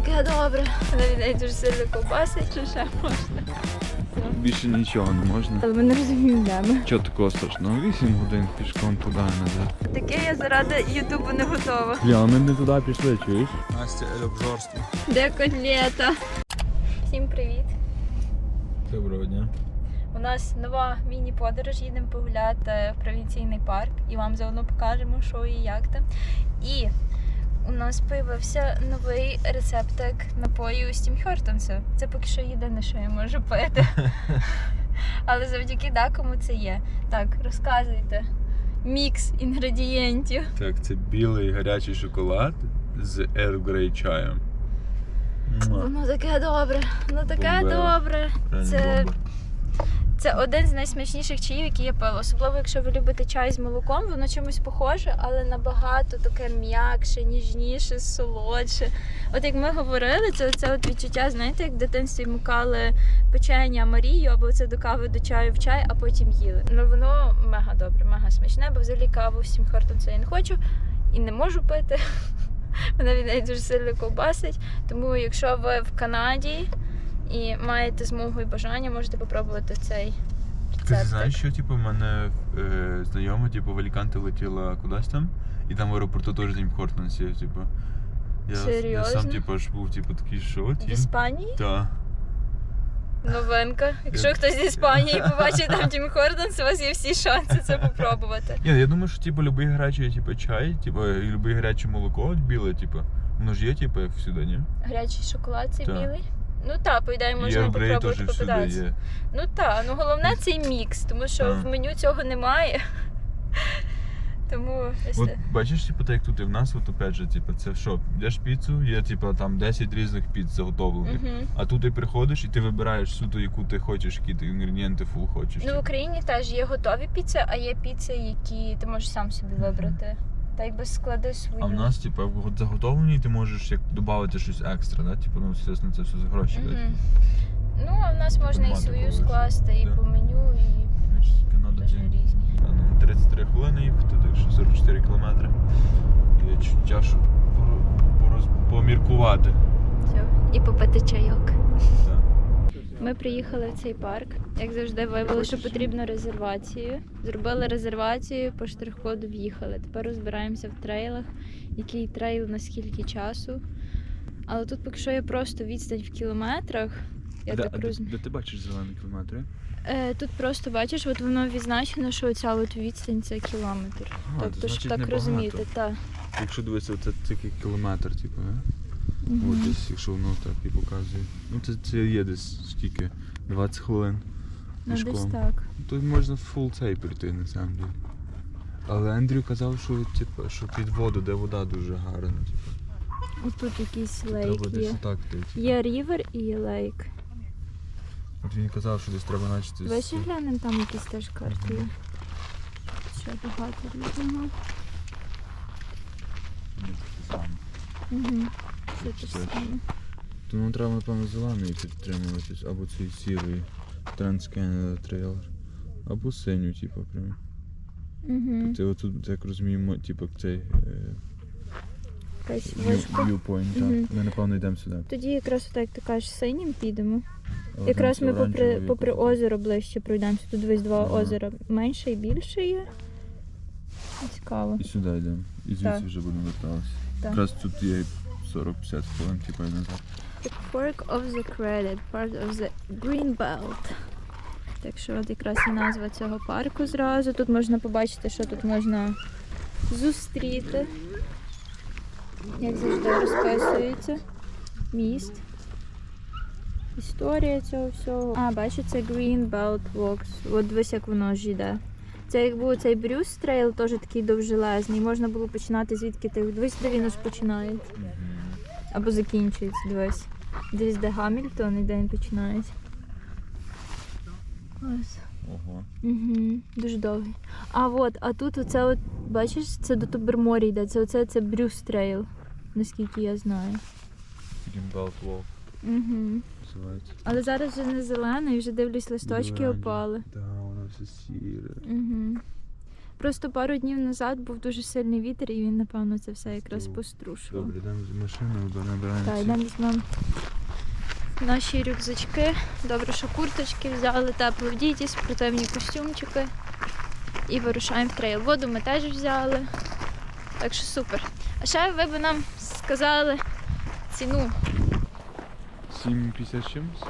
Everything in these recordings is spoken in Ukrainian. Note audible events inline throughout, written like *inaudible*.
таке добре. Мене від неї дуже сильно ковбасить, що ще можна. Більше нічого не можна. Але ми не розуміємо, де ми. Чого такого страшного? 8 годин пішком туди і назад. Таке я заради Ютубу не готова. Бля, ми не туди пішли, чуєш? Настя обжорство. Де котлета? Всім привіт! Доброго дня. У нас нова міні-подорож. Їдемо погуляти в провінційний парк і вам заодно покажемо, що і як там. І у нас з'явився новий рецептик напою з Тім Хортонса. Це поки що єдине, що я можу пити. *laughs* Але завдяки декому це є. Так, розказуйте. Мікс інгредієнтів. Так, це білий гарячий шоколад з Earl Grey чаєм. Воно таке добре, воно таке Бомбево. добре. Реально Це бомба. Це один з найсмачніших чаїв, які я пила. Особливо, якщо ви любите чай з молоком, воно чимось похоже, але набагато таке м'якше, ніжніше, солодше. От як ми говорили, це, це от відчуття, знаєте, як в дитинстві мукали печення Марію або це до кави до чаю в чай, а потім їли. Ну воно мега добре, мега смачне, бо взагалі каву всім хортом це я не хочу і не можу пити. *laughs* Мене від неї дуже сильно ковбасить. Тому якщо ви в Канаді і маєте змогу і бажання, можете попробувати цей Ти знаєш, що типу, в мене е, знайома, типу, в Аліканте летіла кудись там, і там в аеропорту теж Тім Хортон сів, типу. Я, я Серйозно? сам, типу, аж був, типу, такий, що, В Тім? Іспанії? Так. Новинка. Якщо хтось з Іспанії *laughs* побачить там Тім Хордонс, у вас є всі шанси це *laughs* попробувати. Ні, я думаю, що типу, любий гарячий типу, чай, типу, і любий гаряче молоко от біле, типу, воно ж є, типу, всюди, ні? Гарячий шоколад цей Так. білий. Ну так, по ідеї можна Grey попробувати теж всюди є. Ну так, ну головне цей мікс, тому що Так. в меню цього немає. Тому ось От бачиш, типу, так як тут і в нас, от опять же, типу, це що, йдеш піцу, є типу, там 10 різних піц заготовлених. Мгм. А тут ти приходиш і ти вибираєш суто, яку ти хочеш, які ти інгредієнти фул хочеш. Ну, в типу. Україні теж є готові піци, а є піци, які ти можеш сам собі вибрати. Та якби склади свою. А в нас, типу, заготовлені ти можеш як додати щось екстра, да? Типу, ну, звісно, це все за гроші. да? Мгм. Ну, а в нас можна і свою скласти, і Да. по меню, і Канада різні. Ну, 33 хвилини їхати, так що 44 кілометри. І поміркувати. Все. І попити чайок. Ми приїхали в цей парк. Як завжди, виявилося, що потрібно резервацію. Зробили резервацію, по штрих-коду в'їхали. Тепер розбираємося в трейлах, який трейл на скільки часу. Але тут поки що є просто відстань в кілометрах. Я де, так а де, розумію. де ти бачиш зелені кілометри? Е, тут просто бачиш, от воно відзначено, що оця от відстань це кілометр. А, тобто, значить так небагато. розумієте, так. Якщо дивитися, це тільки кілометр, типу, не? Мгм. От десь, якщо воно так і показує. Ну це, це є десь скільки? 20 хвилин. Ну, десь так. Тут можна фул цей прийти на самом деле. Але Ендрю казав, що, типу, що під воду, де вода дуже гарна. Типу. Ось тут якийсь Треба лейк десь є. отак йти. типу. Є рівер і є лейк. От він казав, що десь треба начати. Давай ще глянемо, там якісь теж карти є. Мгм. Ще багато різного. Угу. Все те ж саме. То треба, напевно, зеленою підтримуватись, або цієї сірої Trans-Canada трейлер. Або синю, типу, прям. Угу. Це отут, як розуміємо, типу, цей е, Якась вишка. viewpoint, так. Мгм. Ми, напевно, йдемо сюди. Тоді якраз отак ти кажеш синім підемо. Але Якраз ми попри, оранжевий попри озеро ближче пройдемося. Тут десь два Ага. озера. Менше і більше є. Цікаво. І сюди йдемо. І звідси Так. вже будемо вертатися. Так. Якраз тут є 40-50 хвилин, типу, назад. The Fork of the Credit, part of the Green Belt. Так що от якраз і назва цього парку зразу. Тут можна побачити, що тут можна зустріти. Як завжди розписується. Міст. Історія цього всього. А, бачу, це Green Belt Walks. От дивись, як воно ж йде. Це як був цей Брюс трейл, теж такий довжелезний. Можна було починати звідки ти. Дивись, де він аж починається. Або закінчується, дивись. Десь де Гамільтон і де він починається. Ось. Ого. Угу. Дуже довгий. А от, а тут оце от, бачиш, це до Тоберморі йде. Це оце це Брюс Трейл, наскільки я знаю. Walk Угу. називається. Але зараз вже не зелено і вже дивлюсь, листочки Дуже опали. Так, воно все сіре. Угу. Просто пару днів назад був дуже сильний вітер, і він, напевно, це все якраз пострушував. Добре, йдемо з машини, набираємо. Так, йдемо візьмемо наші рюкзачки. Добре, що курточки взяли, тепло вдіть, спортивні костюмчики. І вирушаємо в трейл. Воду ми теж взяли. Так що супер. А ще ви б нам сказали ціну 7,50 чимось?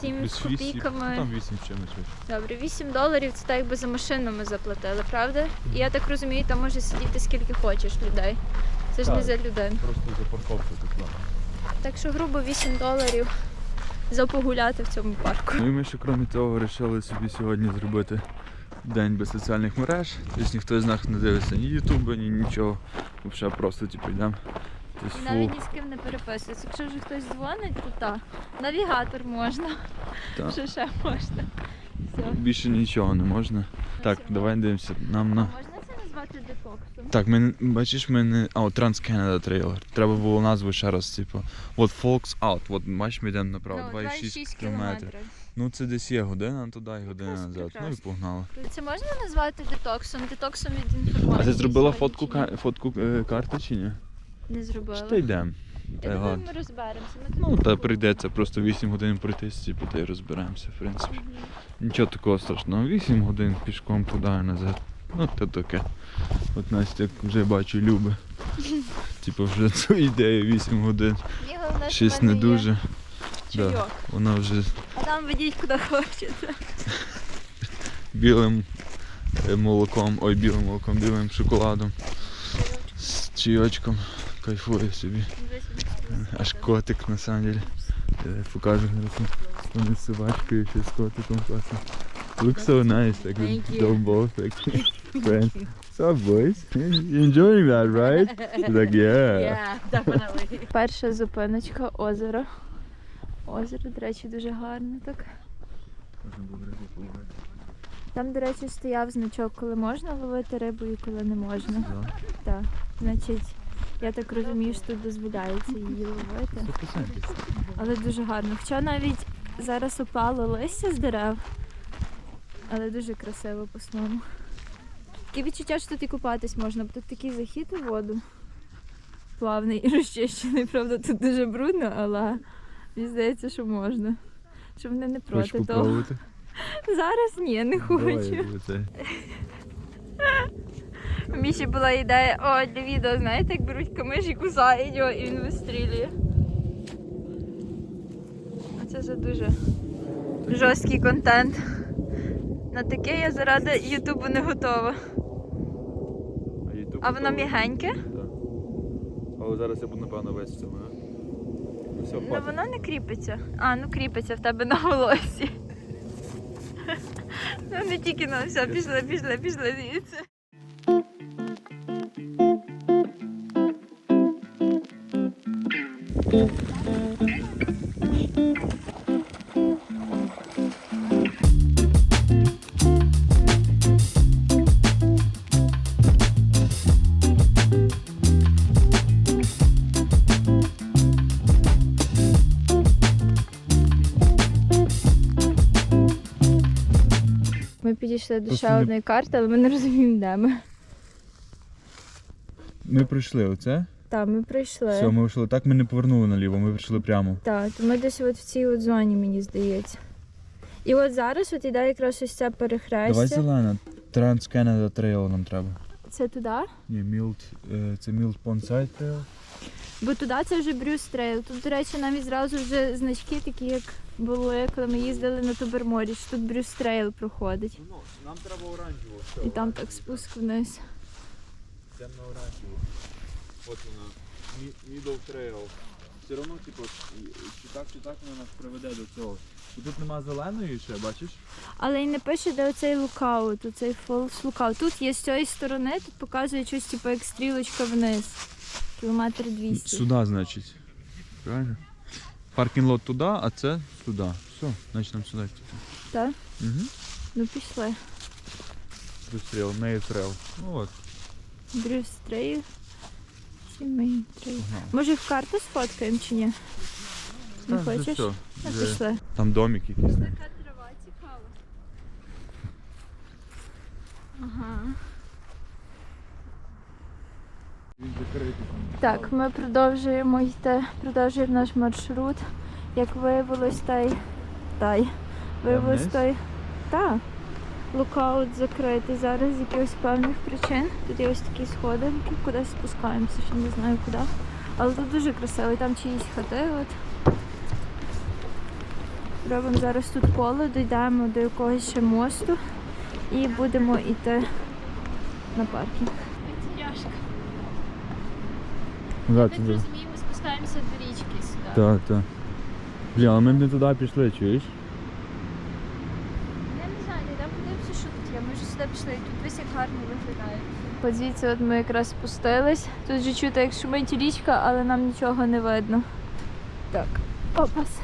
7 з 8, копійками. там 8 чимось. Добре, 8 доларів це так якби за машину ми заплатили, правда? І я так розумію, там може сидіти скільки хочеш людей. Це ж не за людину. Просто за парковку тут. Так що грубо 8 доларів за погуляти в цьому парку. Ну і ми ще крім того вирішили собі сьогодні зробити день без соціальних мереж. Тобто ніхто з нас не дивиться ні ютуба, ні нічого. Взагалі просто типу йдемо. Тобто, І навіть ні з ким не переписується. Якщо вже хтось дзвонить, то так. Навігатор можна. Так. Що ще можна? Все. Більше нічого не можна. Так, давай дивимося. Нам на. Можна це назвати детоксом? Так, ми бачиш, ми не. А, от Trans Canada трейлер. Треба було назву ще раз, типу. От Folks Out. От бачиш, ми йдемо направо. Ну, 2,6 км. кілометрів. Ну це десь є година туди і година Якраз назад. Ну і прекрасно. погнали. Це можна назвати детоксом? Детоксом від інформації. А ти зробила фотку, фотку е, карти чи ні? Не зробила. Чи та йдемо? Та Я думаю, ми розберемося. Ми тут Ну, та прийдеться просто 8 годин пройтись, типу, та й розберемося, в принципі. Нічого такого страшного. 8 годин пішком туди і назад. Ну, то таке. От Настя вже бачу любить. *laughs* Типу вже цю ідею 8 годин. Мені головне, що Щось в мене не є дуже. Да. Вона вже А там ведіть куди хочете. білим е, молоком, ой, білим молоком, білим шоколадом, з чайочком кайфує собі. Аж котик на самом деле. Я покажу зараз. Вони з собачкою ще з котиком класно. Look so nice, like Thank you. them both like friends. What's up, boys? You enjoying that, right? He's like, *laughs* yeah. definitely. Перша зупиночка озеро. Озеро, до речі, дуже гарне так. Там, до речі, стояв значок, коли можна ловити рибу і коли не можна. Так. Значить, я так розумію, що тут дозволяється її ловити. 100%. Але дуже гарно. Хоча навіть зараз опало листя з дерев, але дуже красиво по-своєму. Таке відчуття, що тут і купатись можна, бо тут такий захід у воду. Плавний і розчищений. Правда, тут дуже брудно, але мені здається, що можна. Що вони не Хочеш проти того. попробувати? Зараз ні, не хочу. Давай. У Міші була ідея, о, для відео, знаєте, як беруть камиш і кусають його, і він вистрілює. А це вже дуже жорсткий контент. На таке я заради Ютубу не готова. YouTube А воно м'ягеньке? Так. Але зараз я буду, напевно, весь в цьому, а? Ну Ну воно не кріпиться. А, ну кріпиться в тебе на волосі. *laughs* Ну не тільки на все, пішли, пішли, пішли звідси. Ми підійшли до ще одної карти, але ми не розуміємо, де ми. Ми пройшли оце. Так, ми прийшли. Все, ми вийшли так, ми не повернули наліво, ми прийшли прямо. Так, то ми десь от в цій от зоні, мені здається. І от зараз от іде якраз ось це перехрестя. Давай зелена. Trans Canada Trail нам треба. Це туди? Ні, Мілд, е, це Мілд Понсайд Trail. Бо туди це вже Брюс Трейл. Тут, до речі, навіть зразу вже значки такі, як були, коли ми їздили на Туберморі, що тут Брюс Трейл проходить. Ну, нам треба оранжево. І там так спуск вниз. Темно оранжево. От вона. Middle Trail. Все одно, типу, чи так, чи так вона нас приведе до цього. І тут нема зеленої ще, бачиш? Але і не пише, де оцей лукаут, оцей фолс лукаут. Тут є з цієї сторони, тут показує щось, типу, як стрілочка вниз. Кілометр 200. Сюди, значить. Правильно? Паркінг лот туди, а це сюди. Все, значить нам сюди йти. Так? Угу. Ну пішли. Тріл, Мей Трейл. Ну от, Брюс Трейл сімей. Може в карту сфоткаємо чи ні? Не Та, хочеш? Ну, вже все, вже. Там домик якийсь. Така трава цікава. Ага. Він закритий. Так, ми продовжуємо йти, продовжуємо наш маршрут. Як виявилось, той. Тай. Виявилось той. Та. Лукаут закритий зараз з якихось певних причин. Тут є ось такі сходинки, кудись спускаємося, ще не знаю куди. Але тут дуже красиво, і там чиїсь хати. От. Робимо зараз тут коло, дійдемо до якогось ще мосту і будемо йти на паркінг. Да, Ми розуміємо, спускаємося до річки сюди. Так, так. Бля, а ми не туди пішли, чуєш? Я не знаю, я подивимося, що тут є. Ми вже сюди пішли, і тут весь як гарно виглядає. Подивіться, от ми якраз спустились. Тут же чути, як шумить річка, але нам нічого не видно. Так, опас.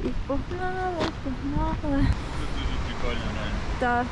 І погнали, погнали. Дуже прикольно, реально. Так,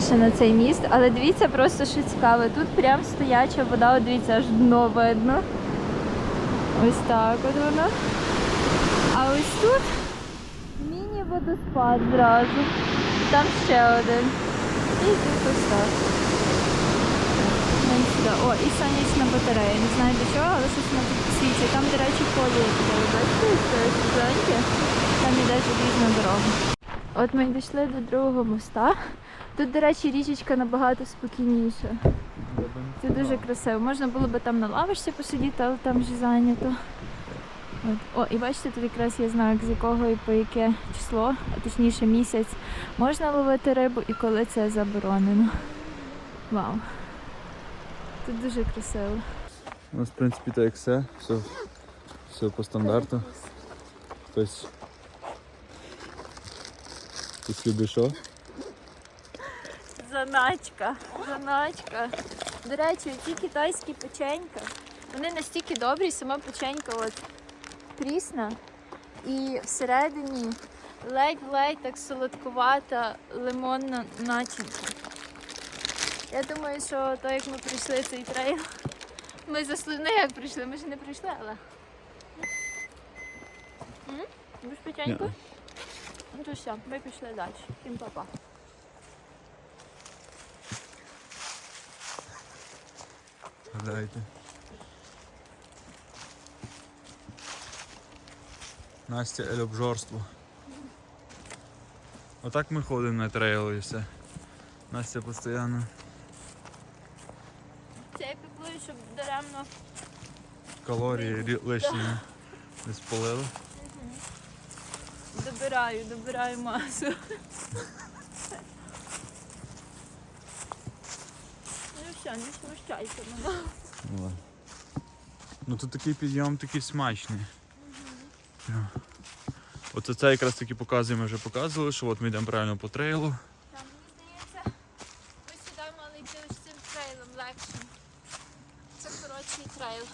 ще на цей міст, але дивіться просто що цікаво. Тут прям стояча вода, от дивіться, аж дно видно. Ось так от воно. А ось тут міні-водоспад зразу. Там ще один. І тут ось так. О, і сонячна батарея. Не знаю до чого, але щось тут свічить. Там, до речі, поле є. Бачите, зеленьке. Там іде залізна дорога. От ми дійшли до другого моста. Тут, до речі, річечка набагато спокійніша. Це дуже красиво. Можна було би там на лавочці посидіти, але там вже зайнято. От. О, і бачите, тут якраз є знак, з якого і по яке число, а точніше місяць, можна ловити рибу і коли це заборонено. Вау. Тут дуже красиво. У нас, в принципі, так як все. Все, все по стандарту. Хтось. Хтось любить що? Заначка, заначка. До речі, ці китайські печенька, вони настільки добрі, сама печенька от прісна. І всередині ледь-ледь так солодкувата лимонна начинка. Я думаю, що то, як ми прийшли цей трейл, ми заслужили. Ну як прийшли, ми ж не прийшли, але. Будеш печеньку? Ну то все, ми пішли далі. Всім па-па. Гадайте. Настя ель обжорство. Отак ми ходимо на трейл і все. Настя постійно. Це я піклую, щоб даремно Калорії рі- лишні не спалили. добираю, добираю масу. *laughs* Ну все, не смущайся мене. Ну, ну тут такий підйом такий смачний. Прям. Оце це якраз таки показує, ми вже показували, що от ми йдемо правильно по трейлу. Та, мені здається, ми сюди мали йти ось цим трейлом легшим. Це коротший трейл.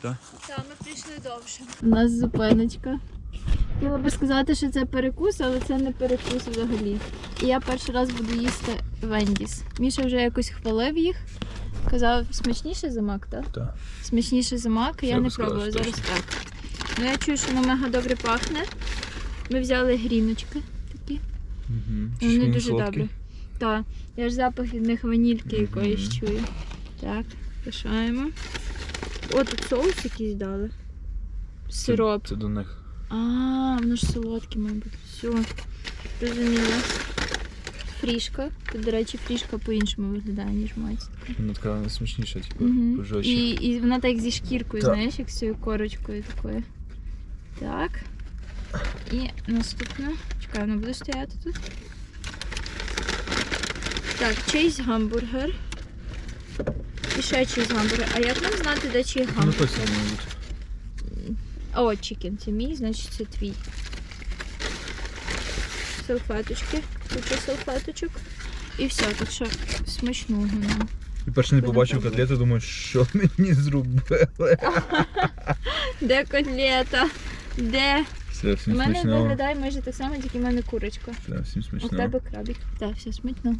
Так? Так, ми прийшли довше. У нас зупиночка. Хотіла би сказати, що це перекус, але це не перекус взагалі. І я перший раз буду їсти Вендіс. Міша вже якось хвалив їх. Казав, смачніше за мак, так? Так. Смачніше за мак, я, Я не пробувала, зараз так. Ну я чую, що воно мега добре пахне. Ми взяли гріночки такі. Угу. Вони дуже добрі. Так, я ж запах від них ванільки Мгм. якоїсь чую. Так, мішаємо. О, тут соус якийсь дали. Сироп. Це, це до них. А, воно ж солодке, мабуть. Все, розуміла. Фрішка. Тут, до речі, фрішка по-іншому виглядає, ніж мать. Вона така смачніша, типу, Угу. І, і вона так зі шкіркою, Так. знаєш, як з цією корочкою такою. Так. І наступне. Чекай, воно буде стояти тут. Так, чийсь гамбургер. І ще чийсь гамбургер. А як нам знати, де чий Ну, гамбургер? точно, мабуть. О, чікен, це мій, значить це твій. Салфеточки. Куча салфеточок. І все, так що смачного нам. І перше не побачив котлету, думаю, що *laughs* мені зробили. *laughs* Де котлета? Де? Все, У мене смачного. виглядає майже так само, тільки в мене курочка. Все, всім У смачного. тебе крабик. Так, все смачно.